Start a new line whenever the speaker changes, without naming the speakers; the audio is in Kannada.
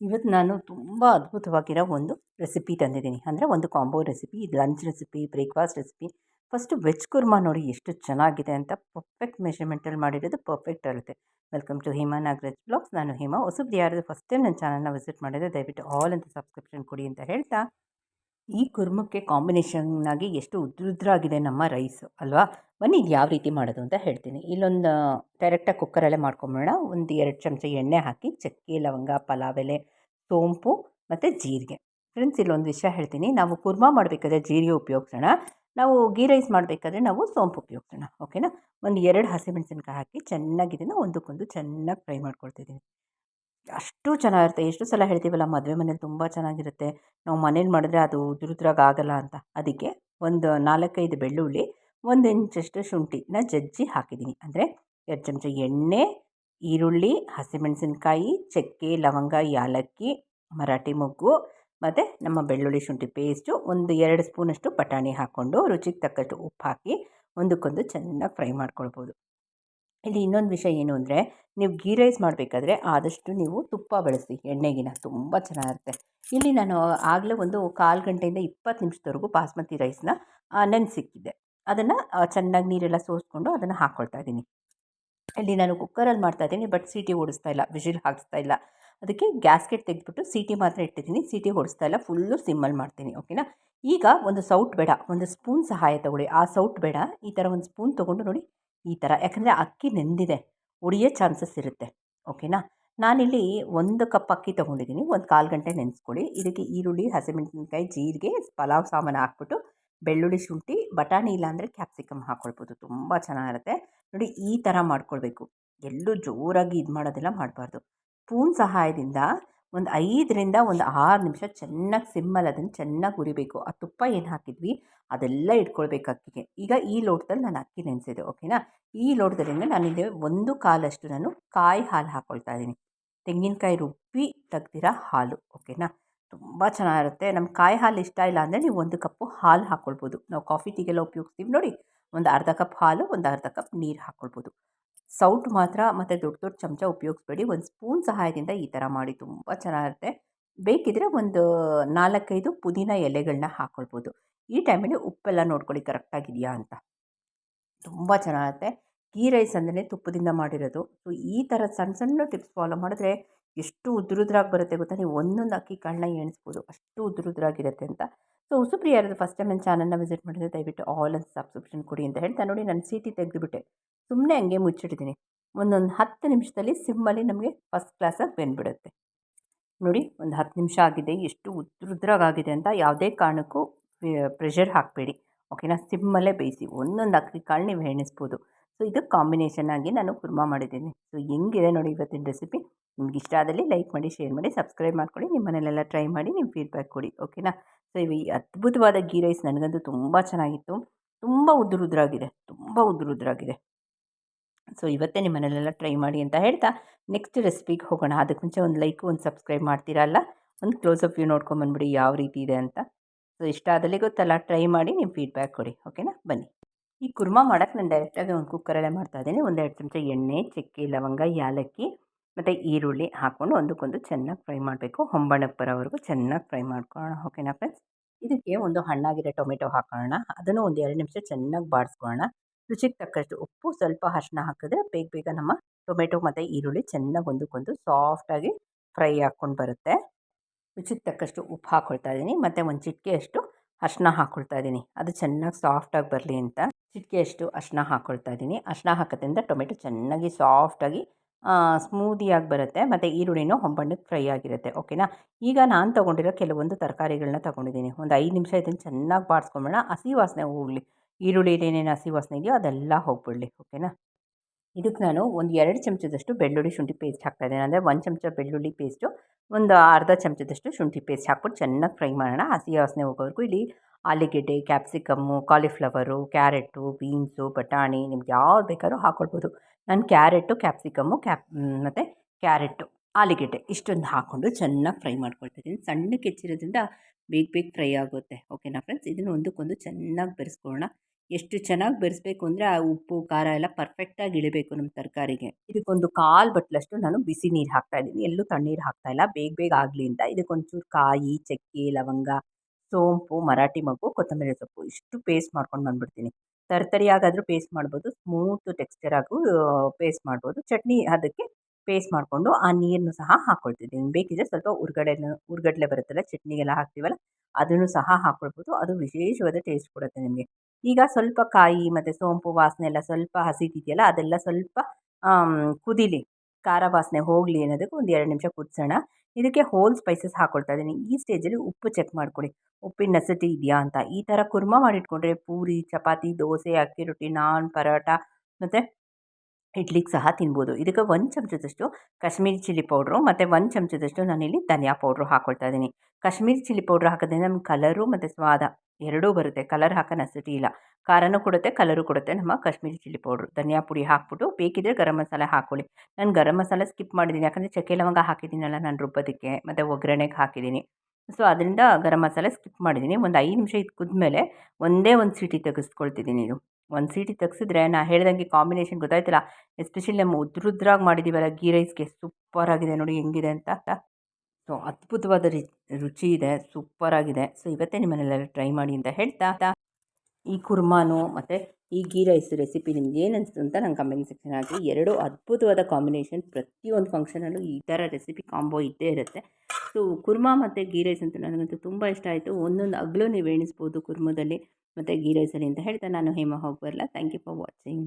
ಇವತ್ತು ನಾನು ತುಂಬ ಅದ್ಭುತವಾಗಿರೋ ಒಂದು ರೆಸಿಪಿ ತಂದಿದ್ದೀನಿ. ಅಂದರೆ ಒಂದು combo recipe lunch recipe breakfast recipe first veg kurma ನೋಡಿ ಎಷ್ಟು ಚೆನ್ನಾಗಿದೆ ಅಂತ ಪರ್ಫೆಕ್ಟ್ ಮೆಷರ್ಮೆಂಟಲ್ಲಿ ಮಾಡಿರೋದು ಪರ್ಫೆಕ್ಟ್ ಇರುತ್ತೆ welcome to Hema Nagaraj blogs ನಾನು ಹಿಮಾ ಹೊಸಬ್ರು ಯಾರಾದರೂ ಫಸ್ಟ್ ಟೈಮ್ ನನ್ನ ಚಾನಲ್ನ ವಿಸಿಟ್ ಮಾಡಿದರೆ ದಯವಿಟ್ಟು ಆಲ್ ಅಂತ ಸಬ್ಸ್ಕ್ರಿಪ್ಷನ್ ಕೊಡಿ ಅಂತ ಹೇಳ್ತಾ, ಈ ಕುರ್ಮಕ್ಕೆ ಕಾಂಬಿನೇಷನ್ನಾಗಿ ಎಷ್ಟು ಉದ್ರುದ್ರಾಗಿದೆ ನಮ್ಮ ರೈಸು ಅಲ್ವಾ? ಬನ್ನಿ ಇದು ಯಾವ ರೀತಿ ಮಾಡೋದು ಅಂತ ಹೇಳ್ತೀನಿ. ಇಲ್ಲೊಂದು ಡೈರೆಕ್ಟಾಗಿ ಕುಕ್ಕರಲ್ಲೇ ಮಾಡ್ಕೊಂಬಿಡೋಣ. ಒಂದು ಎರಡು ಚಮಚ ಎಣ್ಣೆ ಹಾಕಿ, ಚಕ್ಕೆ, ಲವಂಗ, ಪಲಾವ್ ಎಲೆ, ಸೋಂಪು ಮತ್ತು ಜೀರಿಗೆ. ಫ್ರೆಂಡ್ಸ್, ಇಲ್ಲೊಂದು ವಿಷಯ ಹೇಳ್ತೀನಿ. ನಾವು ಕುರ್ಮಾ ಮಾಡಬೇಕಾದ್ರೆ ಜೀರಿಗೆ ಉಪಯೋಗಿಸೋಣ. ನಾವು ಗೀ ರೈಸ್ ಮಾಡಬೇಕಾದ್ರೆ ನಾವು ಸೋಂಪು ಉಪಯೋಗಿಸೋಣ. ಓಕೆನಾ? ಒಂದು ಎರಡು ಹಸಿಮೆಣಸಿನ್ಕಾಯಿ ಹಾಕಿ ಚೆನ್ನಾಗಿ ಇದನ್ನು ಒಂದಕ್ಕೊಂದು ಚೆನ್ನಾಗಿ ಫ್ರೈ ಮಾಡ್ಕೊಳ್ತಿದ್ದೀನಿ ಅಷ್ಟು ಚೆನ್ನಾಗಿರುತ್ತೆ. ಎಷ್ಟು ಸಲ ಹೇಳ್ತೀವಲ್ಲ, ಮದುವೆ ಮನೇಲಿ ತುಂಬ ಚೆನ್ನಾಗಿರುತ್ತೆ. ನಾವು ಮನೇಲಿ ಮಾಡಿದ್ರೆ ಅದು ಉದುರುದ್ರಾಗ ಆಗಲ್ಲ ಅಂತ. ಅದಕ್ಕೆ ಒಂದು ನಾಲ್ಕೈದು ಬೆಳ್ಳುಳ್ಳಿ ಒಂದು ಇಂಚಷ್ಟು ಶುಂಠಿನ ಜಜ್ಜಿ ಹಾಕಿದ್ದೀನಿ ಅಂದರೆ ಎರಡು ಚಮಚ ಎಣ್ಣೆ, ಈರುಳ್ಳಿ, ಹಸಿಮೆಣಸಿನ್ಕಾಯಿ, ಚಕ್ಕೆ, ಲವಂಗ, ಯಾಲಕ್ಕಿ, ಮರಾಠಿ ಮೊಗ್ಗು, ಮತ್ತು ನಮ್ಮ ಬೆಳ್ಳುಳ್ಳಿ ಶುಂಠಿ ಪೇಸ್ಟು ಒಂದು ಎರಡು ಸ್ಪೂನಷ್ಟು ಬಟಾಣಿ ಹಾಕ್ಕೊಂಡು ರುಚಿಗೆ ತಕ್ಕಷ್ಟು ಉಪ್ಪು ಹಾಕಿ ಒಂದಕ್ಕೊಂದು ಚೆನ್ನಾಗಿ ಫ್ರೈ ಮಾಡ್ಕೊಳ್ಬೋದು. ಇಲ್ಲಿ ಇನ್ನೊಂದು ವಿಷಯ ಏನು ಅಂದರೆ ನೀವು ಗೀ ರೈಸ್ ಮಾಡಬೇಕಾದ್ರೆ ಆದಷ್ಟು ನೀವು ತುಪ್ಪ ಬಳಸಿ, ಎಣ್ಣೆಗಿನ ತುಂಬ ಚೆನ್ನಾಗಿರುತ್ತೆ. ಇಲ್ಲಿ ನಾನು ಆಗಲೇ ಒಂದು ಕಾಲು ಗಂಟೆಯಿಂದ ಇಪ್ಪತ್ತು ನಿಮಿಷದವರೆಗೂ ಬಾಸ್ಮತಿ ರೈಸ್ನ ನೆನೆಸಿಕ್ಕಿದ್ದೆ. ಅದನ್ನು ಚೆನ್ನಾಗಿ ನೀರೆಲ್ಲ ಸೋಸ್ಕೊಂಡು ಅದನ್ನು ಹಾಕ್ಕೊಳ್ತಾ ಇದ್ದೀನಿ. ಇಲ್ಲಿ ನಾನು ಕುಕ್ಕರಲ್ಲಿ ಮಾಡ್ತಾ ಇದ್ದೀನಿ, ಬಟ್ ಸೀಟಿ ಓಡಿಸ್ತಾ ಇಲ್ಲ, ವಿಷಿಲ್ ಹಾಕಿಸ್ತಾ ಇಲ್ಲ. ಅದಕ್ಕೆ ಗ್ಯಾಸ್ಕೆಟ್ ತೆಗೆದ್ಬಿಟ್ಟು ಸೀಟಿ ಮಾತ್ರ ಇಟ್ಟಿದ್ದೀನಿ. ಸೀಟಿ ಓಡಿಸ್ತಾ ಇಲ್ಲ, ಫುಲ್ಲು ಸಿಮ್ಮಲ್ಲಿ ಮಾಡ್ತೀನಿ, ಓಕೆನಾ? ಈಗ ಒಂದು ಸೌಟ್ ಬೇಡ, ಒಂದು ಸ್ಪೂನ್ ಸಹಾಯ ತಗೊಳ್ಳಿ. ಆ ಸೌಟ್ ಬೇಡ, ಈ ಥರ ಒಂದು ಸ್ಪೂನ್ ತೊಗೊಂಡು ನೋಡಿ, ಈ ಥರ ಯಾಕಂದರೆ ಅಕ್ಕಿ ನೆಂದಿದೆ ಉಳಿಯೋ ಚಾನ್ಸಸ್ ಇರುತ್ತೆ, ಓಕೆನಾ? ನಾನಿಲ್ಲಿ ಒಂದು ಕಪ್ ಅಕ್ಕಿ ತೊಗೊಂಡಿದ್ದೀನಿ, ಒಂದು ಕಾಲು ಗಂಟೆ ನೆನೆಸ್ಕೊಳ್ಳಿ. ಇದಕ್ಕೆ ಈರುಳ್ಳಿ, ಹಸಿಮೆಣಸಿನ್ಕಾಯಿ, ಜೀರಿಗೆ, ಪಲಾವ್ ಸಾಮಾನು ಹಾಕ್ಬಿಟ್ಟು ಬೆಳ್ಳುಳ್ಳಿ ಶುಂಠಿ, ಬಟಾಣಿ ಇಲ್ಲಾಂದರೆ ಕ್ಯಾಪ್ಸಿಕಮ್ ಹಾಕ್ಕೊಳ್ಬೋದು ತುಂಬ ಚೆನ್ನಾಗಿರುತ್ತೆ. ನೋಡಿ, ಈ ಥರ ಮಾಡ್ಕೊಳ್ಬೇಕು. ಎಲ್ಲೂ ಜೋರಾಗಿ ಇದು ಮಾಡೋದೆಲ್ಲ ಮಾಡಬಾರ್ದು. ಸ್ಪೂನ್ ಸಹಾಯದಿಂದ ಒಂದು ಐದರಿಂದ ಒಂದು ಆರು ನಿಮಿಷ ಚೆನ್ನಾಗಿ ಸಿಮ್ಮಲ್ಲಿ ಅದನ್ನು ಚೆನ್ನಾಗಿ ಉರಿಬೇಕು ಆ ತುಪ್ಪ ಏನು ಹಾಕಿದ್ವಿ? ಅದೆಲ್ಲ ಇಟ್ಕೊಳ್ಬೇಕು ಅಕ್ಕಿಗೆ. ಈಗ ಈ ಲೋಟದಲ್ಲಿ ನಾನು ಅಕ್ಕಿ ನೆನೆಸಿದೆ, ಓಕೆನಾ? ಈ ಲೋಟದಲ್ಲಿ ನಾನಿದೆ ಒಂದು ಕಾಲಷ್ಟು ನಾನು ಕಾಯಿ ಹಾಲು ಹಾಕ್ಕೊಳ್ತಾ ಇದ್ದೀನಿ. ತೆಂಗಿನಕಾಯಿ ರುಬ್ಬಿ ತೆಗ್ದಿರೋ ಹಾಲು, ಓಕೆನಾ? ತುಂಬ ಚೆನ್ನಾಗಿರುತ್ತೆ. ನಮ್ಮ ಕಾಯಿ ಹಾಲು ಇಷ್ಟ ಇಲ್ಲ ಅಂದರೆ ನೀವು ಒಂದು ಕಪ್ಪು ಹಾಲು ಹಾಕ್ಕೊಳ್ಬೋದು ನಾವು ಕಾಫಿ, ಟೀಗೆಲ್ಲ ಉಪಯೋಗಿಸ್ತೀವಿ ನೋಡಿ. ಒಂದು ಅರ್ಧ ಕಪ್ ಹಾಲು, ಒಂದು ಅರ್ಧ ಕಪ್ ನೀರು ಹಾಕ್ಕೊಳ್ಬೋದು ಸೌಟ್ ಮಾತ್ರ ಮತ್ತು ದೊಡ್ಡ ದೊಡ್ಡ ಚಮಚ ಉಪಯೋಗಿಸ್ಬೇಡಿ. ಒಂದು ಸ್ಪೂನ್ ಸಹಾಯದಿಂದ ಈ ಥರ ಮಾಡಿ ತುಂಬ ಚೆನ್ನಾಗಿರುತ್ತೆ. ಬೇಕಿದ್ರೆ ಒಂದು ನಾಲ್ಕೈದು ಪುದೀನ ಎಲೆಗಳನ್ನ ಹಾಕ್ಕೊಳ್ಬೋದು ಈ ಟೈಮಲ್ಲಿ ಉಪ್ಪೆಲ್ಲ ನೋಡ್ಕೊಳ್ಳಿ ಕರೆಕ್ಟಾಗಿದೆಯಾ ಅಂತ. ತುಂಬ ಚೆನ್ನಾಗಿರುತ್ತೆ. ಗೀ ರೈಸ್ ಅಂದರೆ ತುಪ್ಪದಿಂದ ಮಾಡಿರೋದು. ಸೊ ಈ ಥರ ಸಣ್ಣ ಸಣ್ಣ ಟಿಪ್ಸ್ ಫಾಲೋ ಮಾಡಿದ್ರೆ ಎಷ್ಟು ಉದ್ರುದ್ರಾಗಿ ಬರುತ್ತೆ ಗೊತ್ತಾ? ನೀವು ಒಂದೊಂದು ಅಕ್ಕಿ ಕಾಳನ್ನ ಎಣಿಸ್ಬೋದು, ಅಷ್ಟು ಉದ್ರುದ್ರಾಗಿರುತ್ತೆ ಅಂತ. ಸೊ ಹೊಸಬ್ರು ಯಾರಾದರೂ ಫಸ್ಟ್ ಟೈಮ್ ನನ್ನ ಚಾನಲ್ನ ವಿಸಿಟ್ ಮಾಡಿದ್ರೆ ದಯವಿಟ್ಟು ಆಲ್ ಅನ್ ಸಬ್ಸ್ಕ್ರಿಪ್ಷನ್ ಕೊಡಿ ಅಂತ ಹೇಳ್ತಾ ನೋಡಿ ನಾನು ಸೀಟಿ ತೆಗೆದುಬಿಟ್ಟೆ. ಸುಮ್ಮನೆ ಹಂಗೆ ಮುಚ್ಚಿಡ್ತೀನಿ ಒಂದೊಂದು ಹತ್ತು ನಿಮಿಷದಲ್ಲಿ ಸಿಮ್ಮಲ್ಲಿ ನಮಗೆ ಫಸ್ಟ್ ಕ್ಲಾಸಾಗಿ ಬೆಂದ್ಬಿಡುತ್ತೆ. ನೋಡಿ, ಒಂದು ಹತ್ತು ನಿಮಿಷ ಆಗಿದೆ, ಎಷ್ಟು ಉದ್ರುದ್ರಾಗಿದೆ ಅಂತ ಯಾವುದೇ ಕಾರಣಕ್ಕೂ ಪ್ರೆಷರ್ ಹಾಕಬೇಡಿ. ಓಕೆನಾ ಸಿಮ್ಮಲ್ಲೇ ಬೇಯಿಸಿ, ಒಂದೊಂದು ಅಕ್ಕಿ ಕಾಳು ನೀವು ಎಣಿಸ್ಬೋದು. ಸೊ, ಇದು ಕಾಂಬಿನೇಷನ್ ಆಗಿ ನಾನು ಕುರ್ಮಾ ಮಾಡಿದ್ದೀನಿ. ಸೊ, ಹೆಂಗಿದೆ ನೋಡಿ ಇವತ್ತಿನ ರೆಸಿಪಿ ನಿಮ್ಗೆ ಇಷ್ಟ ಆದಲ್ಲಿ ಲೈಕ್ ಮಾಡಿ ಶೇರ್ ಮಾಡಿ ಸಬ್ಸ್ಕ್ರೈಬ್ ಮಾಡ್ಕೊಳ್ಳಿ. ನಿಮ್ಮ ಮನೇಲೆಲ್ಲ ಟ್ರೈ ಮಾಡಿ ನಿಮ್ಮ ಫೀಡ್ಬ್ಯಾಕ್ ಕೊಡಿ ಓಕೆನಾ ಸೊ, ಇವು ಈ ಅದ್ಭುತವಾದ ಗೀ ರೈಸ್ ನನಗಂತೂ ತುಂಬ ಚೆನ್ನಾಗಿತ್ತು. ತುಂಬ ಉದುರುದ್ರಾಗಿದೆ ತುಂಬ ಉದುರುದ್ರಾಗಿದೆ ಸೊ, ಇವತ್ತೇ ನಿಮ್ಮ ಮನೇಲೆಲ್ಲ ಟ್ರೈ ಮಾಡಿ ಅಂತ ಹೇಳ್ತಾ ನೆಕ್ಸ್ಟ್ ರೆಸಿಪಿಗೆ ಹೋಗೋಣ. ಅದಕ್ಕೆ ಮುಂಚೆ ಒಂದು ಲೈಕ್ ಒಂದು ಸಬ್ಸ್ಕ್ರೈಬ್ ಮಾಡ್ತೀರಲ್ಲ ಒಂದು ಕ್ಲೋಸ್ ಅಪ್ ವ್ಯೂ ನೋಡ್ಕೊಂಬಂದ್ಬಿಡಿ ಯಾವ ರೀತಿ ಇದೆ ಅಂತ. ಸೊ, ಇಷ್ಟ ಆದಲ್ಲಿ ಗೊತ್ತಲ್ಲ ಟ್ರೈ ಮಾಡಿ ನಿಮ್ಮ ಫೀಡ್ಬ್ಯಾಕ್ ಕೊಡಿ ಓಕೆನಾ ಬನ್ನಿ. ಈ ಕುರ್ಮಾ ಮಾಡೋಕ್ಕೆ ನಾನು ಡೈರೆಕ್ಟಾಗಿ ಒಂದು ಕುಕ್ಕರಲ್ಲೇ ಮಾಡ್ತಾಯಿದ್ದೀನಿ ಒಂದೆರಡು ಚಮಚ ಎಣ್ಣೆ, ಚಕ್ಕೆ, ಲವಂಗ, ಯಾಲಕ್ಕಿ ಮತ್ತು ಈರುಳ್ಳಿ ಹಾಕ್ಕೊಂಡು ಒಂದಕ್ಕೊಂದು ಚೆನ್ನಾಗಿ ಫ್ರೈ ಮಾಡಬೇಕು. ಹೊಂಬಣ್ಣಕ್ಕೆ ಬರೋವರೆಗೂ ಚೆನ್ನಾಗಿ ಫ್ರೈ ಮಾಡ್ಕೊಳ್ಳೋಣ. ಓಕೆನಾ ಫ್ರೆಂಡ್ಸ್ ಇದಕ್ಕೆ ಒಂದು ಹಣ್ಣಾಗಿರೋ ಟೊಮೆಟೊ ಹಾಕೋಣ ಅದನ್ನು ಒಂದು ಎರಡು ನಿಮಿಷ ಚೆನ್ನಾಗಿ ಬಾಡಿಸ್ಕೊಳ್ಳೋಣ ರುಚಿಗೆ ತಕ್ಕಷ್ಟು ಉಪ್ಪು, ಸ್ವಲ್ಪ ಅರಿಶಿನ ಹಾಕಿದ್ರೆ ಬೇಗ ಬೇಗ ನಮ್ಮ ಟೊಮೆಟೊ ಮತ್ತು ಈರುಳ್ಳಿ ಚೆನ್ನಾಗಿ ಒಂದಕ್ಕೊಂದು ಸಾಫ್ಟಾಗಿ ಫ್ರೈ ಹಾಕ್ಕೊಂಡು ಬರುತ್ತೆ. ರುಚಿಗೆ ತಕ್ಕಷ್ಟು ಉಪ್ಪು ಹಾಕ್ಕೊಳ್ತಾ ಇದ್ದೀನಿ. ಮತ್ತು ಒಂದು ಚಿಟಿಕೆಯಷ್ಟು ಅರಿಶಿನ ಹಾಕ್ಕೊಳ್ತಾ ಇದ್ದೀನಿ. ಅದು ಚೆನ್ನಾಗಿ ಸಾಫ್ಟಾಗಿ ಬರಲಿ ಅಂತ. ಚಿಟಿಕೆಯಷ್ಟು ಅರಿಶಿನ ಹಾಕ್ಕೊಳ್ತಾ ಇದ್ದೀನಿ. ಅರಿಶಿನ ಹಾಕೋದ್ರಿಂದ ಟೊಮೆಟೊ ಚೆನ್ನಾಗಿ ಸಾಫ್ಟಾಗಿ ಸ್ಮೂದಿಯಾಗಿ ಬರುತ್ತೆ. ಮತ್ತು ಈರುಳ್ಳಿನೂ ಹೊಂಬಣ್ಣಕ್ಕೆ ಫ್ರೈ ಆಗಿರುತ್ತೆ. ಓಕೆನಾ ಈಗ ನಾನು ತೊಗೊಂಡಿರೋ ಕೆಲವೊಂದು ತರಕಾರಿಗಳನ್ನ ತೊಗೊಂಡಿದ್ದೀನಿ. ಒಂದು ಐದು ನಿಮಿಷ ಇದನ್ನು ಚೆನ್ನಾಗಿ ಬಾಡಿಸ್ಕೊಂಬಿಡೋಣ ಹಸಿ ವಾಸನೆ ಹೋಗಲಿ. ಈರುಳ್ಳಿಲಿ ಏನೇನು ಹಸಿ ವಾಸನೆ ಇದೆಯೋ ಅದೆಲ್ಲ ಹೋಗ್ಬಿಡಲಿ. ಓಕೆನಾ ಇದಕ್ಕೆ ನಾನು ಒಂದು ಎರಡು ಚಮಚದಷ್ಟು ಬೆಳ್ಳುಳ್ಳಿ ಶುಂಠಿ ಪೇಸ್ಟ್ ಹಾಕ್ತಾಯಿದ್ದೀನಿ ಅಂದರೆ ಒಂದು ಚಮಚ ಬೆಳ್ಳುಳ್ಳಿ ಪೇಸ್ಟು ಒಂದು ಅರ್ಧ ಚಮಚದಷ್ಟು ಶುಂಠಿ ಪೇಸ್ಟ್ ಹಾಕ್ಬಿಟ್ಟು ಚೆನ್ನಾಗಿ ಫ್ರೈ ಮಾಡೋಣ. ಹಸಿ ವಾಸನೆ ಹೋಗೋವರೆಗೂ ಇಲ್ಲಿ ಆಲೂಗೆಡ್ಡೆ ಕ್ಯಾಪ್ಸಿಕಮ್ಮು ಕಾಲಿಫ್ಲವರು ಕ್ಯಾರೆಟು ಬೀನ್ಸು ಬಟಾಣಿ ನಿಮ್ಗೆ ಯಾವ್ದು ಬೇಕಾದ್ರೂ ಹಾಕ್ಕೊಳ್ಬೋದು ನಾನು ಕ್ಯಾರೆಟು ಕ್ಯಾಪ್ಸಿಕಮ್ಮು ಕ್ಯಾಪ್ ಮತ್ತು ಕ್ಯಾರೆಟು ಆಲೂಗೆಡ್ಡೆ ಇಷ್ಟೊಂದು ಹಾಕ್ಕೊಂಡು ಚೆನ್ನಾಗಿ ಫ್ರೈ ಮಾಡ್ಕೊಳ್ತಿದ್ದೀನಿ. ಸಣ್ಣಕ್ಕೆ ಹೆಚ್ಚಿರೋದ್ರಿಂದ ಬೇಗ ಬೇಗ ಫ್ರೈ ಆಗುತ್ತೆ. ಓಕೆನಾ ಫ್ರೆಂಡ್ಸ್ ಇದನ್ನು ಒಂದಕ್ಕೊಂದು ಚೆನ್ನಾಗಿ ಬೆರೆಸ್ಕೊಳ್ಳೋಣ. ಎಷ್ಟು ಚೆನ್ನಾಗಿ ಬೆರೆಸ್ಬೇಕು ಅಂದರೆ ಆ ಉಪ್ಪು, ಖಾರ ಎಲ್ಲ ಪರ್ಫೆಕ್ಟಾಗಿ ಇಳಿಬೇಕು ನಮ್ಮ ತರಕಾರಿಗೆ. ಇದಕ್ಕೊಂದು ಕಾಲು ಬಟ್ಲಷ್ಟು ನಾನು ಬಿಸಿ ನೀರು ಹಾಕ್ತಾ ಇದ್ದೀನಿ. ಎಲ್ಲೂ ತಣ್ಣೀರು ಹಾಕ್ತಾ ಇಲ್ಲ. ಬೇಗ ಬೇಗ ಆಗಲಿ ಅಂತ. ಇದಕ್ಕೊಂಚೂರು ಕಾಯಿ, ಚಕ್ಕೆ, ಲವಂಗ, ಸೋಂಪು, ಮರಾಠಿ ಮಗು, ಕೊತ್ತಂಬರಿ ಸೊಪ್ಪು ಇಷ್ಟು ಪೇಸ್ಟ್ ಮಾಡ್ಕೊಂಡು ಬಂದ್ಬಿಡ್ತೀನಿ. ತರ್ತರಿಯಾಗಾದರೂ ಪೇಸ್ಟ್ ಮಾಡ್ಬೋದು. ಸ್ಮೂತ್ ಟೆಕ್ಸ್ಚರ್ ಆಗು ಪೇಸ್ಟ್ ಮಾಡ್ಬೋದು. ಚಟ್ನಿ, ಅದಕ್ಕೆ ಪೇಸ್ಟ್ ಮಾಡಿಕೊಂಡು ಆ ನೀರನ್ನು ಸಹ ಹಾಕ್ಕೊಳ್ತಿದ್ದೀನಿ ಬೇಕಿದ್ರೆ ಸ್ವಲ್ಪ ಉರ್ಗಡೆನ, ಉರ್ಗಡ್ಲೆ ಬರುತ್ತಲ್ಲ, ಚಟ್ನಿಗೆಲ್ಲ ಹಾಕ್ತೀವಲ್ಲ, ಅದನ್ನು ಸಹ ಹಾಕ್ಕೊಳ್ಬೋದು ಅದು ವಿಶೇಷವಾದ ಟೇಸ್ಟ್ ಕೊಡುತ್ತೆ ನಿಮಗೆ. ಈಗ ಸ್ವಲ್ಪ ಕಾಯಿ ಮತ್ತು ಸೋಂಪು ವಾಸನೆ ಎಲ್ಲ ಸ್ವಲ್ಪ ಹಸಿದಿದೆಯಲ್ಲ, ಅದೆಲ್ಲ ಸ್ವಲ್ಪ ಕುದಿಲಿ, ಖಾರ ವಾಸನೆ ಹೋಗಲಿ ಅನ್ನೋದಕ್ಕೆ ಒಂದು ಎರಡು ನಿಮಿಷ ಕುದಿಸೋಣ. ಇದಕ್ಕೆ ಹೋಲ್ ಸ್ಪೈಸಸ್ ಹಾಕ್ಕೊಳ್ತಾ ಇದ್ದೀನಿ ಈ ಸ್ಟೇಜಲ್ಲಿ ಉಪ್ಪು ಚೆಕ್ ಮಾಡ್ಕೊಳ್ಳಿ. ಉಪ್ಪಿನ ನಸಟಿ ಇದೆಯಾ ಅಂತ. ಈ ಥರ ಕುರ್ಮ ಮಾಡಿಟ್ಕೊಂಡ್ರೆ ಪೂರಿ, ಚಪಾತಿ, ದೋಸೆ, ಅಕ್ಕಿ ರೊಟ್ಟಿ, ನಾನ್ ಪರೋಟ ಮತ್ತು ಇಡ್ಲಿಗೆ ಸಹ ತಿನ್ಬೋದು. ಇದಕ್ಕೆ ಒಂದು ಚಮಚದಷ್ಟು ಕಾಶ್ಮೀರಿ ಚಿಲ್ಲಿ ಪೌಡ್ರು ಮತ್ತು ಒಂದು ಚಮಚದಷ್ಟು ನಾನಿಲ್ಲಿ ಧನಿಯಾ ಪೌಡ್ರು ಹಾಕ್ಕೊಳ್ತಾ ಇದ್ದೀನಿ. ಕಾಶ್ಮೀರಿ ಚಿಲ್ಲಿ ಪೌಡ್ರ್ ಹಾಕೋದ್ರಿಂದ ನಮ್ಮ ಕಲರು ಮತ್ತು ಸ್ವಾದ ಎರಡೂ ಬರುತ್ತೆ. ಕಲರ್ ಹಾಕೋ ನೆಸೆಸಿಟಿ ಇಲ್ಲ. ಖಾರನೂ ಕೊಡುತ್ತೆ, ಕಲರು ಕೊಡುತ್ತೆ. ನಮ್ಮ ಕಾಶ್ಮೀರಿ ಚಿಲ್ಲಿ ಪೌಡ್ರು, ಧನಿಯಾ ಪುಡಿ ಹಾಕ್ಬಿಟ್ಟು ಬೇಕಿದ್ದರೆ ಗರಂ ಮಸಾಲೆ ಹಾಕ್ಕೊಳ್ಳಿ ನಾನು ಗರಂ ಮಸಾಲೆ ಸ್ಕಿಪ್ ಮಾಡಿದ್ದೀನಿ. ಯಾಕಂದರೆ ಚಕ್ಕೆ ಲವಂಗ ಹಾಕಿದ್ದೀನಲ್ಲ ನಾನು ರುಬ್ಬೋದಕ್ಕೆ ಮತ್ತು ಒಗ್ಗರಣೆಗೆ ಹಾಕಿದ್ದೀನಿ. ಸೊ, ಅದರಿಂದ ಗರಂ ಮಸಾಲೆ ಸ್ಕಿಪ್ ಮಾಡಿದ್ದೀನಿ. ಒಂದು ಐದು ನಿಮಿಷ ಇದು ಕುದ್ಮೇಲೆ ಒಂದೇ ಒಂದು ಸೀಟಿ ತೆಗೆಸ್ಕೊಳ್ತಿದ್ದೀನಿ ಇದು. ಒಂದು ಸೀಟಿ ತೆಗ್ಸಿದ್ರೆ ನಾ ಹೇಳ್ದಂಗೆ ಕಾಂಬಿನೇಷನ್ ಗೊತ್ತಾಯ್ತಲ್ಲ ಎಸ್ಪೆಷಲಿ ನಮ್ಮ ಉದ್ರುದ್ರಾಗಿ ಮಾಡಿದ್ದೀವಲ್ಲ ಗೀ ರೈಸ್ಗೆ ಸೂಪರಾಗಿದೆ ನೋಡಿ ಹೆಂಗಿದೆ ಅಂತ. ಸೊ ಅದ್ಭುತವಾದ ರುಚಿ ಇದೆ ಸೂಪರಾಗಿದೆ ಸೊ ಇವತ್ತೇ ನಿಮ್ಮನೆಲ್ಲ ಟ್ರೈ ಮಾಡಿ ಅಂತ ಹೇಳ್ತಾ ಈ ಕುರ್ಮಾನು ಮತ್ತು ಈ ಗೀ ರೈಸ್ ರೆಸಿಪಿ ನಿಮ್ಗೆ ಏನು ಅನಿಸ್ತು ಅಂತ ನಂಗೆ ಕಮೆಂಟ್ ಸೆಕ್ಷನ್ ಹಾಕಿ ಎರಡು ಅದ್ಭುತವಾದ ಕಾಂಬಿನೇಷನ್ ಪ್ರತಿಯೊಂದು ಫಂಕ್ಷನಲ್ಲೂ ಈ ಥರ ರೆಸಿಪಿ ಕಾಂಬೋ ಇದ್ದೇ ಇರುತ್ತೆ. ಸೊ ಕುರ್ಮಾ ಮತ್ತು ಗೀ ರೈಸ್ ಅಂತ ನನಗಂತೂ ತುಂಬ ಇಷ್ಟ ಆಯಿತು. ಒಂದೊಂದು ಅಗ್ಲೂ ನೀವು ಎಣಿಸ್ಬೋದು ಕುರ್ಮದಲ್ಲಿ. ಮತ್ತು ಗೀ ರೈಸಲ್ಲಿ ಅಂತ ಹೇಳ್ತಾ ನಾನು Hema ಹೋಗ್ಬರ್ಲಾ. Thank you for watching